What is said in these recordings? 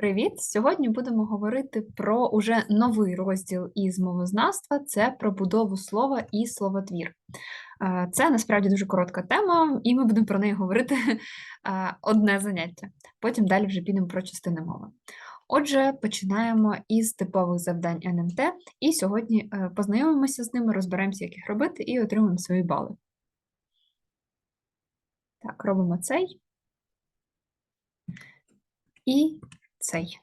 Привіт! Сьогодні будемо говорити про уже новий розділ із мовознавства це про будову слова і словотвір. Е, Це насправді дуже коротка тема, і ми будемо про неї говорити е, одне заняття. Потім далі вже підемо про частини мови. Отже, починаємо із типових завдань НМТ, і сьогодні е, познайомимося з ними, розберемося, як їх робити, і отримаємо свої бали. Так, робимо цей. І цей.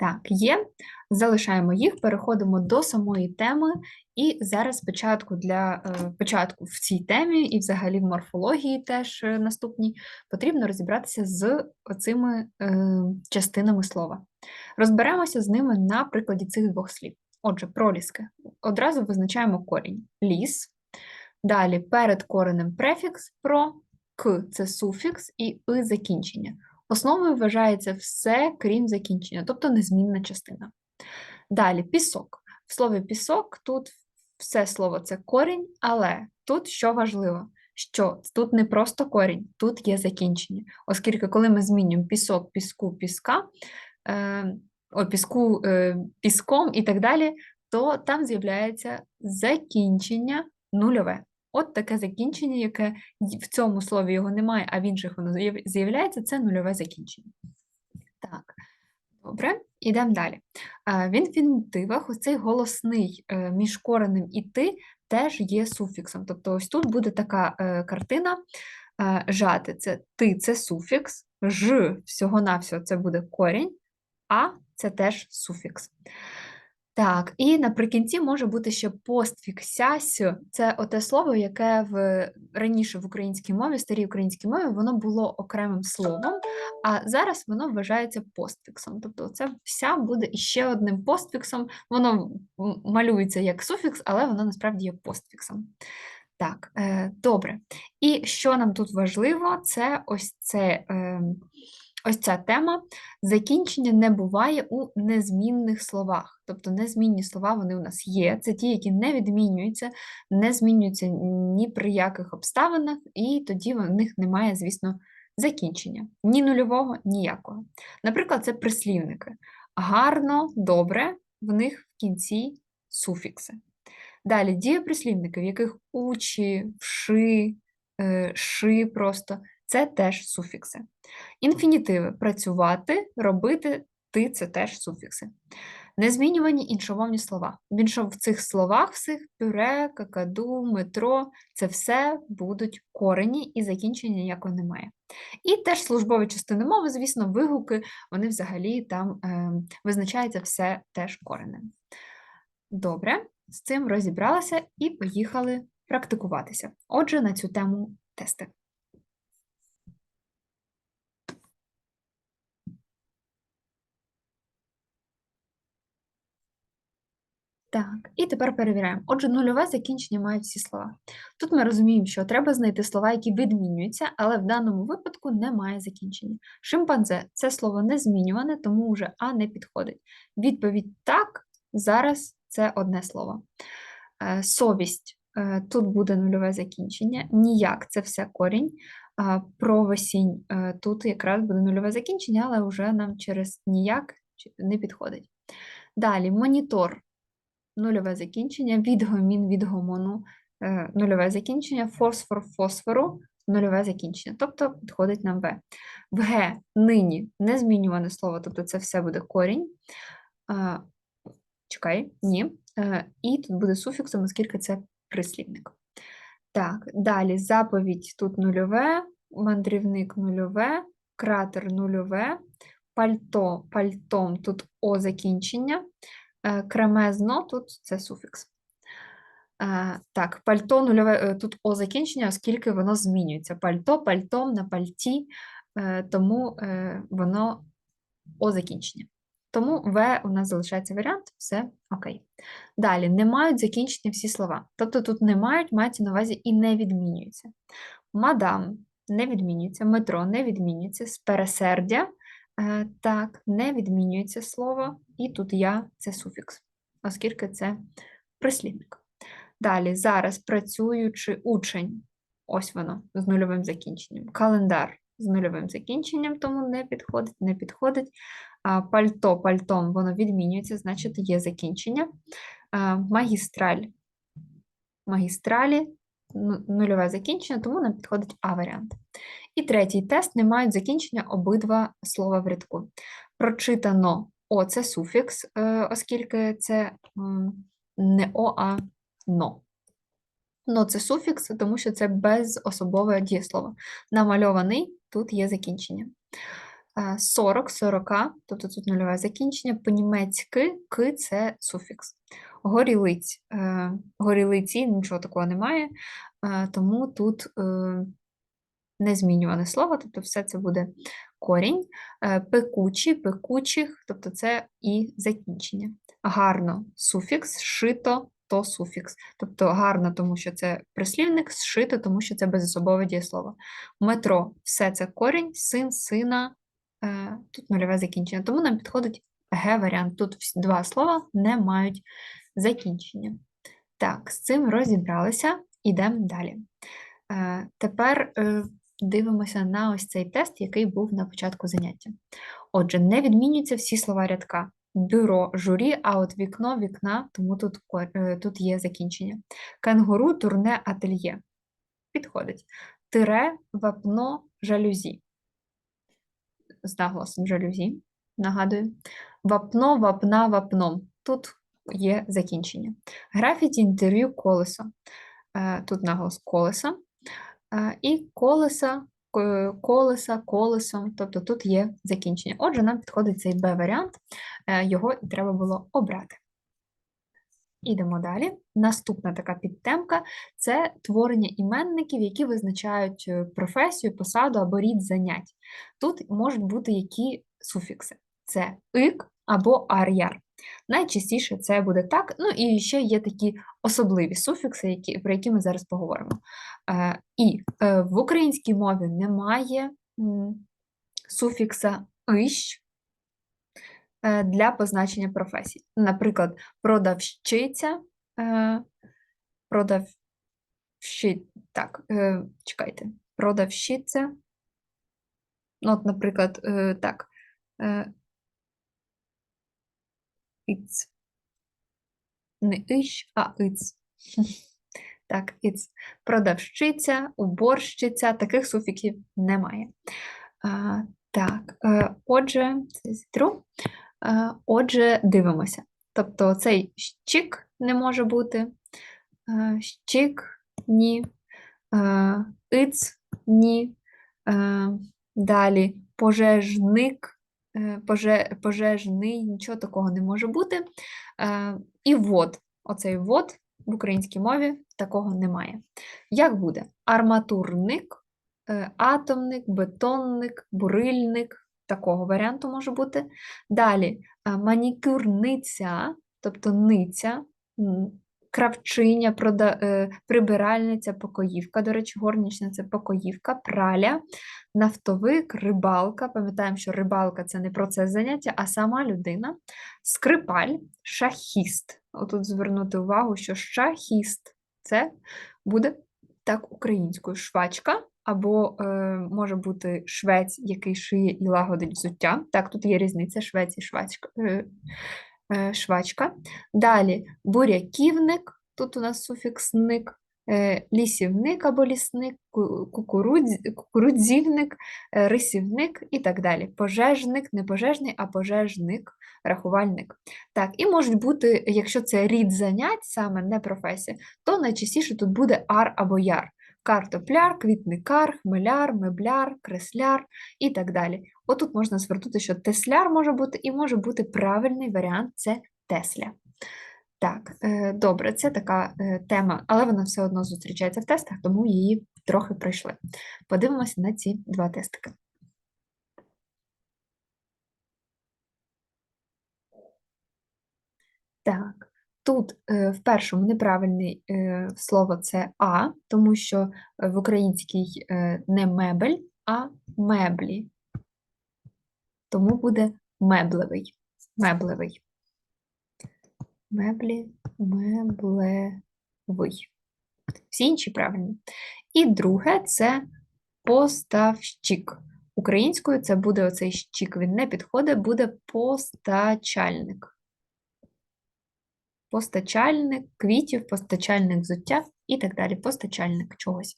Так, є. Залишаємо їх, переходимо до самої теми. І зараз спочатку для е, початку в цій темі, і взагалі в морфології теж е, наступній, потрібно розібратися з оцими е, частинами слова. Розберемося з ними на прикладі цих двох слів. Отже, проліски. Одразу визначаємо корінь ліс. Далі перед коренем префікс про к це суфікс і и закінчення. Основою вважається все, крім закінчення, тобто незмінна частина. Далі пісок. В слові пісок тут все слово це корінь, але тут що важливо, що тут не просто корінь, тут є закінчення. Оскільки, коли ми змінюємо пісок, піску, піска, е, о, піску е, піском і так далі, то там з'являється закінчення нульове. От таке закінчення, яке в цьому слові його немає, а в інших воно з'являється, це нульове закінчення. Так, добре, йдемо далі. В інфінітивах ось цей голосний е, між коренем і ти теж є суфіксом. Тобто, ось тут буде така е, картина е, жати. Це ти це суфікс, ж всього-навсього це буде корінь, а це теж суфікс. Так, і наприкінці може бути ще постфіксясь. Це оте слово, яке в раніше в українській мові, старій українській мові, воно було окремим словом, а зараз воно вважається постфіксом. Тобто, це вся буде іще одним постфіксом. Воно малюється як суфікс, але воно насправді є постфіксом. Так, е, добре. І що нам тут важливо, це ось це. Е, Ось ця тема закінчення не буває у незмінних словах. Тобто незмінні слова вони у нас є. Це ті, які не відмінюються, не змінюються ні при яких обставинах, і тоді в них немає, звісно, закінчення. Ні нульового, ніякого. Наприклад, це прислівники. Гарно, добре, в них в кінці суфікси. Далі дієприслівники, в яких учі, вши, е, ши просто це теж суфікси. Інфінітиви працювати, робити, ти це теж суфікси. Незмінювані іншомовні слова. В цих словах всіх пюре, какаду, метро це все будуть корені і закінчення ніякого немає. І теж службові частини мови, звісно, вигуки, вони взагалі там е, визначається все теж коренем. Добре, з цим розібралися і поїхали практикуватися. Отже, на цю тему тести. Так, і тепер перевіряємо. Отже, нульове закінчення мають всі слова. Тут ми розуміємо, що треба знайти слова, які відмінюються, але в даному випадку немає закінчення. Шимпанзе це слово не змінюване, тому вже А не підходить. Відповідь так, зараз це одне слово. Е, совість е, тут буде нульове закінчення. Ніяк це все корінь. Е, тут якраз буде нульове закінчення, але вже нам через ніяк не підходить. Далі монітор нульове закінчення, відгомін відгомону, е, нульове закінчення, фосфор фосфору, нульове закінчення. Тобто підходить нам В. В Г нині незмінюване слово, тобто це все буде корінь. Чекай, ні. Е, і тут буде суфіксом, оскільки це прислівник. Так, далі заповідь тут нульове, мандрівник нульове, кратер нульове, пальто пальтом тут О закінчення, Е, кремезно, тут це суфікс. Е, так, пальто нульове, е, тут О закінчення, оскільки воно змінюється. Пальто, пальтом на пальті, тому воно О закінчення. Тому В у нас залишається варіант, все окей. Далі, не мають закінчення всі слова. Тобто тут не мають, мається на увазі і не відмінюються. Мадам не відмінюється, метро не відмінюється, з пересердя Е, так, не відмінюється слово, і тут я це суфікс, оскільки це прислівник. Далі, зараз працюючи учень, Ось воно з нульовим закінченням. Календар з нульовим закінченням, тому не підходить, не підходить. Пальто пальтом воно відмінюється, значить є закінчення. Магістраль. Магістралі нульове закінчення, тому нам підходить А варіант. І третій тест не мають закінчення обидва слова в рядку. Прочитано О це суфікс, е, оскільки це не О, а но. Но це суфікс, тому що це безособове дієслово. Намальований тут є закінчення. Е, 40, 40, тобто тут нульове закінчення. По-німецьки ки це суфікс. Горілиць. е, Горілиці нічого такого немає, е, тому тут не змінюване слово, тобто все це буде корінь. Пекучі, пекучих, тобто це і закінчення. Гарно суфікс, шито то суфікс. Тобто гарно, тому що це прислівник, зшито, тому що це безособове дієслово. Метро все це корінь, син, сина, тут нульове закінчення. Тому нам підходить Г-варіант. Тут два слова не мають закінчення. Так, з цим розібралися, ідемо далі. Е, Тепер е, дивимося на ось цей тест, який був на початку заняття. Отже, не відмінюються всі слова рядка. Бюро, журі, а от вікно, вікна, тому тут, е, тут є закінчення. Кенгуру, турне, ательє. Підходить. Тире, вапно, жалюзі. З наголосом жалюзі, нагадую. Вапно, вапна, вапном. Тут є закінчення. Графіті, інтерв'ю, колесо. Е, Тут наголос колеса. Е, І колеса, колеса, колесом, тобто тут є закінчення. Отже, нам підходить цей Б-варіант, е, його і треба було обрати. Ідемо далі. Наступна така підтемка це творення іменників, які визначають е, професію, посаду або рід занять. Тут можуть бути які суфікси: це ик або ар'яр. Найчастіше це буде так. Ну і ще є такі особливі суфікси, які, про які ми зараз поговоримо. Е, і е, в українській мові немає суфікса ищ для позначення професій. Наприклад, продавщиця, е, продавщи, так, е, чекайте, продавщиця. Ну, от, наприклад, е, так. Е, Іц. Не ищ, а иц. Так, іц. Продавщиця, уборщиця, таких суфіксів немає. А, так, е, отже, це зітру. Е, Отже, дивимося. Тобто цей щик не може бути, е, щик ні, иц ні. Е, Далі пожежник, поже, пожежний, нічого такого не може бути. І вод. Оцей вод в українській мові такого немає. Як буде? Арматурник, атомник, бетонник, бурильник. Такого варіанту може бути. Далі е, манікюрниця, тобто ниця, кравчиня, е, прибиральниця, покоївка. До речі, горнічна це покоївка, праля, нафтовик, рибалка. Пам'ятаємо, що рибалка це не процес заняття, а сама людина. Скрипаль, шахіст. Отут звернути увагу, що шахіст це буде так українською швачка, або е, може бути швець, який шиє і лагодить взуття. Так, тут є різниця швець і швачка. Е, е, швачка. Далі буряківник, тут у нас суфікс ник, е, лісівник або лісник, кукурудз- кукурудзівник, е, рисівник і так далі. Пожежник, не пожежний, а пожежник, рахувальник. Так, і можуть бути, якщо це рід занять, саме не професія, то найчастіше тут буде ар або яр. Картопляр, квітникар, хмеляр, мебляр, кресляр і так далі. Отут можна звернути, що тесляр може бути, і може бути правильний варіант це Тесля. Так, е, добре, це така е, тема, але вона все одно зустрічається в тестах, тому її трохи пройшли. Подивимося на ці два тестики. Так, тут е, в першому неправильне е, слово це А, тому що е, в українській не мебель, а меблі. Тому буде меблевий. Меблевий. Меблі, меблевий. Всі інші правильні. І друге це поставщик. Українською це буде оцей щік, він не підходить, буде постачальник. Постачальник квітів, постачальник взуття і так далі. Постачальник чогось.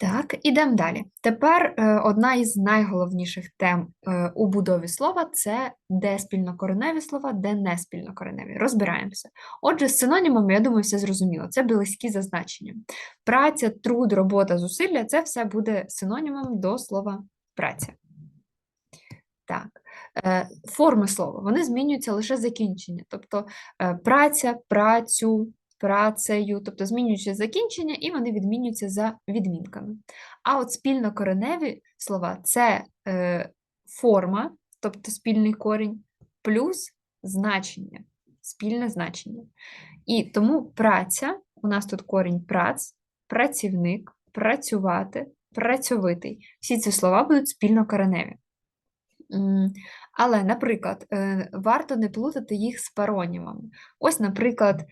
Так, ідемо далі. Тепер е, одна із найголовніших тем е, у будові слова це де спільнокореневі слова, де не спільнокореневі. Розбираємося. Отже, з синонімами, я думаю, все зрозуміло. Це близькі за значенням. Праця, труд, робота, зусилля це все буде синонімом до слова праця. Так, форми слова вони змінюються лише закінчення. Тобто е, праця, працю, працею, тобто змінюються закінчення, і вони відмінюються за відмінками. А от спільнокореневі слова це е, форма, тобто спільний корінь, плюс значення, спільне значення. І тому праця, у нас тут корінь прац, працівник, працювати, працьовитий. Всі ці слова будуть спільнокореневі. Але, наприклад, е, варто не плутати їх з паронімами. Ось, наприклад,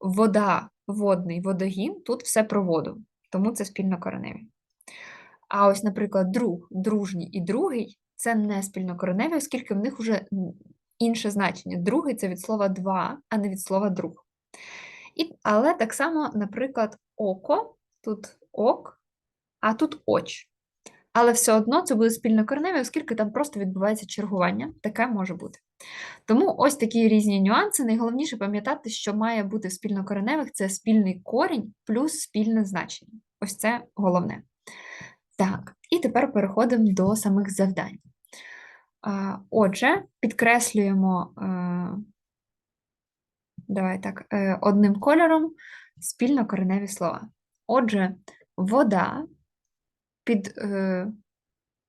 вода, водний водогін, тут все про воду, тому це спільнокореневі. А ось, наприклад, друг, дружній і другий це не спільнокореневі, оскільки в них вже інше значення. Другий це від слова два, а не від слова друг. І, але так само, наприклад, око, тут ок, а тут оч. Але все одно це буде спільнокореневі, оскільки там просто відбувається чергування, таке може бути. Тому ось такі різні нюанси. Найголовніше пам'ятати, що має бути в спільнокореневих це спільний корінь плюс спільне значення. Ось це головне. Так, і тепер переходимо до самих завдань. Отже, підкреслюємо, е, давай так, е, одним кольором спільнокореневі слова. Отже, вода під е,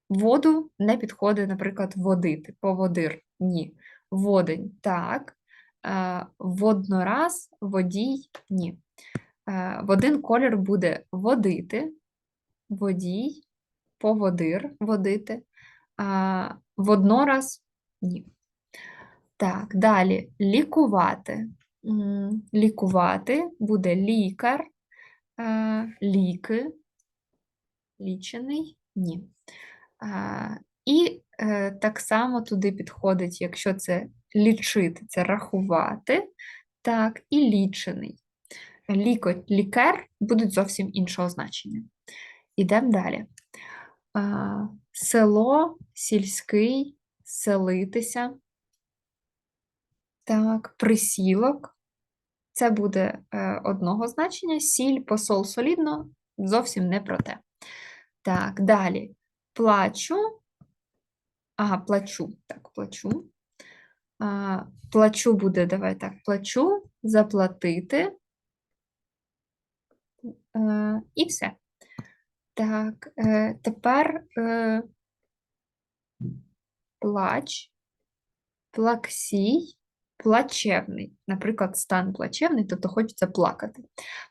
воду не підходить, наприклад, водити, поводир. Ні. Водень так. Е, воднораз, водій ні. Е, в один колір буде водити, водій, поводир, водити, а воднораз ні. Так, далі лікувати. Лікувати буде лікар, е, ліки, лічений ні. А, І е, так само туди підходить, якщо це лічити, це рахувати, так, і лічений. Ліко, лікар будуть зовсім іншого значення. Ідемо далі. А, Село, сільський, селитися. Так, присілок. Це буде е, одного значення. Сіль, посол, солідно зовсім не про те. Так, далі. Плачу. Ага, плачу. Так, плачу. А, Плачу буде, давай так, плачу, заплатити. Е, І все. Так, е, тепер е, плач, плаксій, плачевний. Наприклад, стан плачевний, тобто хочеться плакати.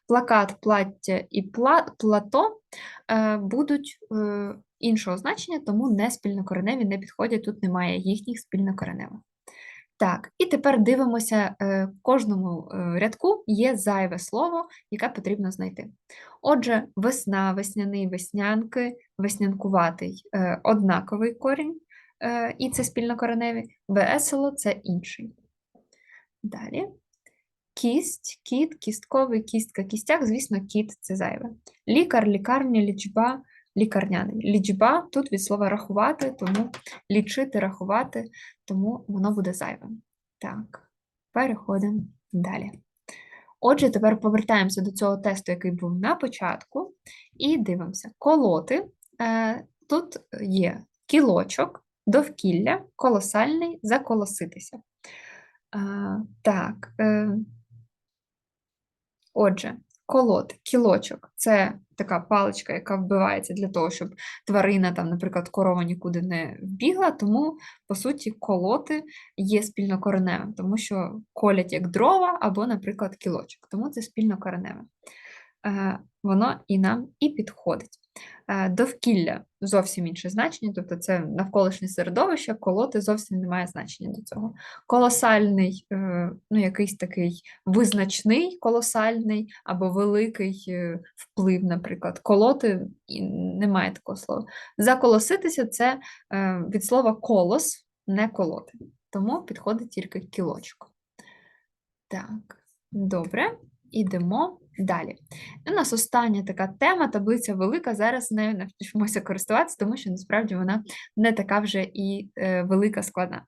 Плакат, плаття і пла, плато е, будуть е, іншого значення, тому не спільнокореневі не підходять, тут немає їхніх спільнокореневих. Так, і тепер дивимося, е, кожному рядку є зайве слово, яке потрібно знайти. Отже, весна, весняний, веснянки, веснянкуватий однаковий корінь, і це спільнокореневі, весело це інший. Далі. Кість, кіт, кістковий, кістка, кістяк, звісно, кіт це зайве. Лікар, лікарня, лічба, лікарняний. Лічба тут від слова рахувати, тому лічити, рахувати, тому воно буде зайвим. Так, переходимо далі. Отже, тепер повертаємося до цього тесту, який був на початку, і дивимося. Колоти. Е, Тут є кілочок, довкілля, колосальний, заколоситися. А, Так. Е, Отже, колод, кілочок це така паличка, яка вбивається для того, щоб тварина, там, наприклад, корова нікуди не вбігла, тому, по суті, колоти є спільнокореневим, тому що колять як дрова або, наприклад, кілочок. Тому це спільнокореневе. Е, Воно і нам і підходить. Е, Довкілля зовсім інше значення, тобто це навколишнє середовище, колоти зовсім не має значення до цього. Колосальний, е, ну якийсь такий визначний колосальний або великий е, вплив, наприклад. Колоти немає такого слова. Заколоситися це від слова колос, не колоти. Тому підходить тільки кілочок. Так, добре, ідемо далі. У нас остання така тема, таблиця велика. Зараз нею навчимося користуватися, тому що насправді вона не така вже і е, велика складна.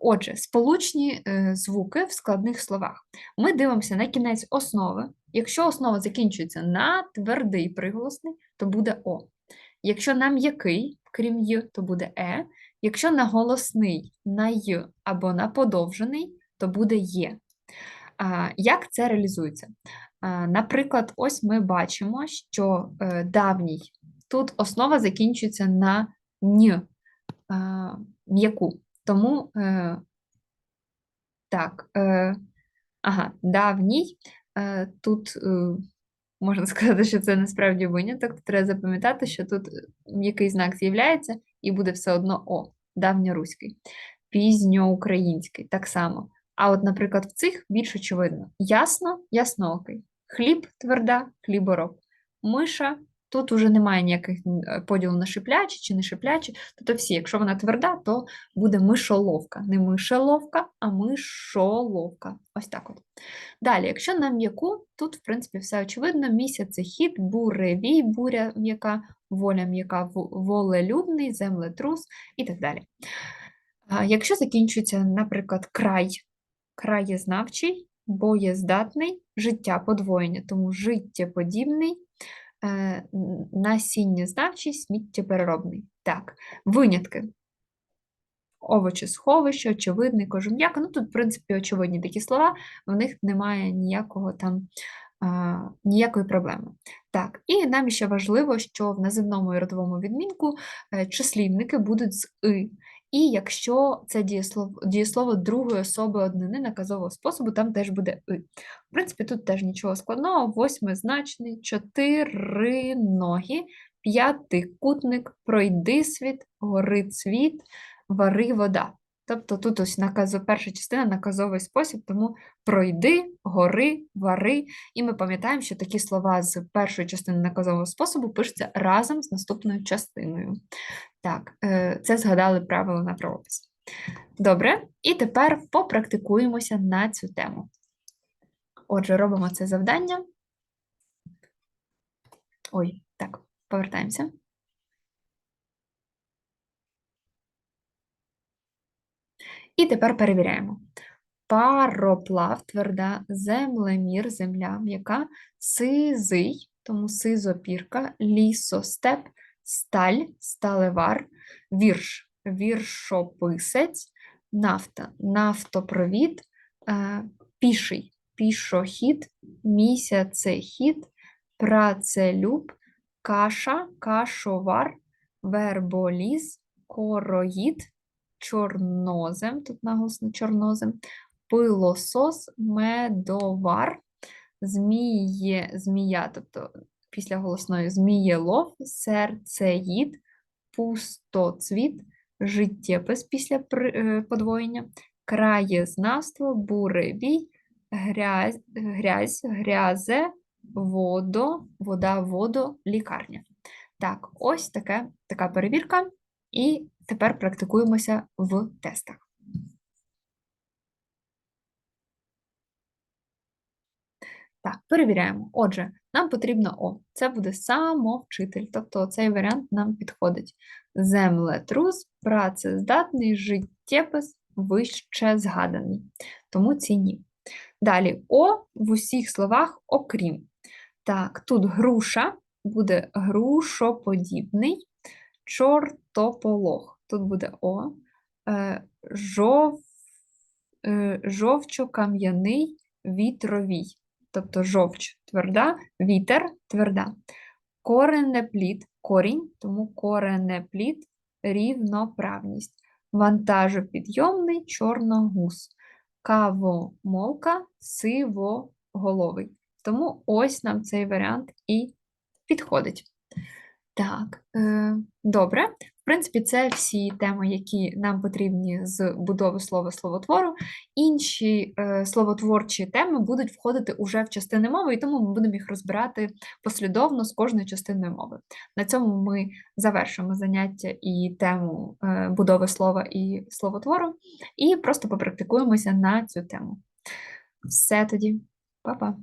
Отже, сполучні е, звуки в складних словах. Ми дивимося на кінець основи. Якщо основа закінчується на твердий приголосний, то буде О. Якщо на м'який, крім Й, то буде Е. Якщо на голосний на Й або на подовжений, то буде Є. Як це реалізується? Наприклад, ось ми бачимо, що е, давній тут основа закінчується на н м'яку. Тому е, так, е, ага, давній тут. Можна сказати, що це насправді виняток. Треба запам'ятати, що тут м'який знак з'являється і буде все одно О, давньоруський, пізньоукраїнський, так само. А от, наприклад, в цих більш очевидно: ясно, ясноокий, хліб тверда, хлібороб, миша. Тут уже немає ніяких поділу на шиплячі чи не шиплячі. Тобто всі, якщо вона тверда, то буде мишоловка. Не мишеловка, а мишоловка. Ось так от. Далі, якщо на м'яку, тут, в принципі, все очевидно: місяць це хід, буревій, буря м'яка, воля м'яка, волелюбний, землетрус і так далі. Якщо закінчується, наприклад, край, краєзнавчий, боєздатний, життя подвоєння, тому життєподібний, е, насіннєзнавчий, сміттєпереробний. Так, винятки. Овочесховище, очевидний, кожум'яка. Ну, тут, в принципі, очевидні такі слова, в них немає ніякого там ніякої проблеми. Так, і нам ще важливо, що в називному і родовому відмінку е, числівники будуть з «и». І якщо це дієслово дієслово другої особи однини наказового способу, там теж буде «и». В принципі, тут теж нічого складного, восьмизначний, чотири ноги, п'ятикутник, пройди світ, гори цвіт, вари вода. Тобто тут ось наказу, перша частина наказовий спосіб, тому пройди, гори, вари. І ми пам'ятаємо, що такі слова з першої частини наказового способу пишуться разом з наступною частиною. Так, е, це згадали правила на правопис. Добре, і тепер попрактикуємося на цю тему. Отже, робимо це завдання. Ой, так, повертаємося. І тепер перевіряємо. Пароплав, тверда, землемір, земля, м'яка, сизий, тому сизопірка, лісостеп, сталь, сталевар, вірш, віршописець, нафта, нафтопровід, е, піший, пішохід, місяцехід, працелюб, каша, кашовар, верболіз, короїд, чорнозем, тут наголосно чорнозем, пилосос, медовар, зміє, змія, тобто після голосної змієлов, серцеїд, пустоцвіт, життєпис після е, подвоєння, краєзнавство, буревій, грязь, грязь, грязе, водо, вода, водо, лікарня. Так, ось таке, така перевірка. І тепер практикуємося в тестах. Так, перевіряємо. Отже, нам потрібно О. Це буде самовчитель, тобто цей варіант нам підходить. Землетрус, працездатний, життєпис, вище згаданий. Тому ці ні. Далі О в усіх словах окрім. Так, тут груша буде грушоподібний, чортополох. Тут буде О, е, жов, е, жовчо-кам'яний вітровій, тобто жовч тверда, вітер тверда. Коренеплід, корінь, тому коренеплід рівноправність. Вантажопідйомний чорногуз, кавомолка сивоголовий. Тому ось нам цей варіант і підходить. Так, е, добре. В принципі, це всі теми, які нам потрібні з будови слова словотвору. Інші е, словотворчі теми будуть входити уже в частини мови, і тому ми будемо їх розбирати послідовно з кожною частиною мови. На цьому ми завершимо заняття і тему е, будови слова і словотвору, і просто попрактикуємося на цю тему. Все тоді, Па-па.